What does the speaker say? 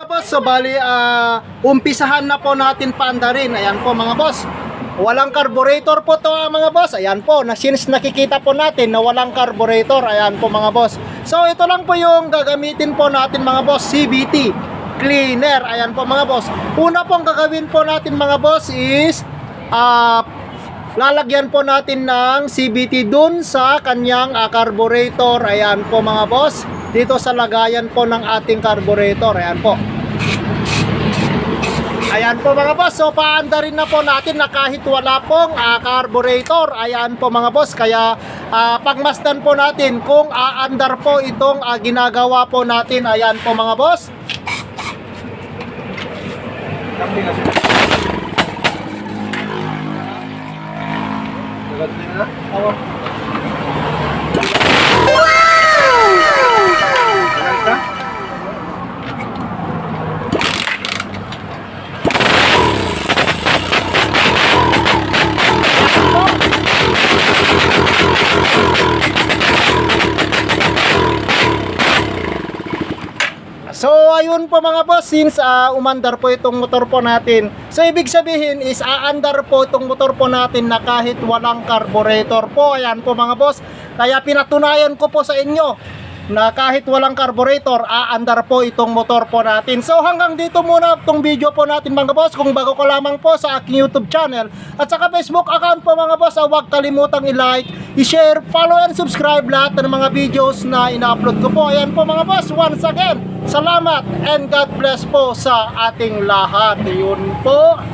So bali, ah, umpisahan na po natin paandarin. Ayan po mga boss. Walang carburetor po to ah, mga boss. Ayan po, na since nakikita po natin na walang carburetor. Ayan po mga boss. So ito lang po yung gagamitin po natin mga boss, CVT cleaner. Ayan po mga boss. Una pong gagawin po natin mga boss is ah, lalagyan po natin ng CVT dun sa kanyang ah, carburetor. Ayan po mga boss. Dito sa lagayan po ng ating carburetor. Ayan po. Ayan po mga boss, so paanda rin na po natin na kahit wala pong ah, carburetor. Ayan po mga boss, kaya ah, pagmasdan po natin kung aandar po itong ah, ginagawa po natin. Ayan po mga boss. So ayun po mga boss, since ah, umandar po itong motor po natin. So ibig sabihin is aandar po itong motor po natin na kahit walang carburetor po. Ayan po mga boss. Kaya pinatunayan ko po sa inyo na kahit walang carburetor, aandar po itong motor po natin. So hanggang dito muna itong video po natin mga boss. Kung bago ko lamang po sa aking YouTube channel at saka Facebook account po mga boss, ah, huwag kalimutang i-like, i-share, follow and subscribe lahat ng mga videos na ina-upload ko po. Ayan po mga boss, once again, salamat and God bless po sa ating lahat. Yun po.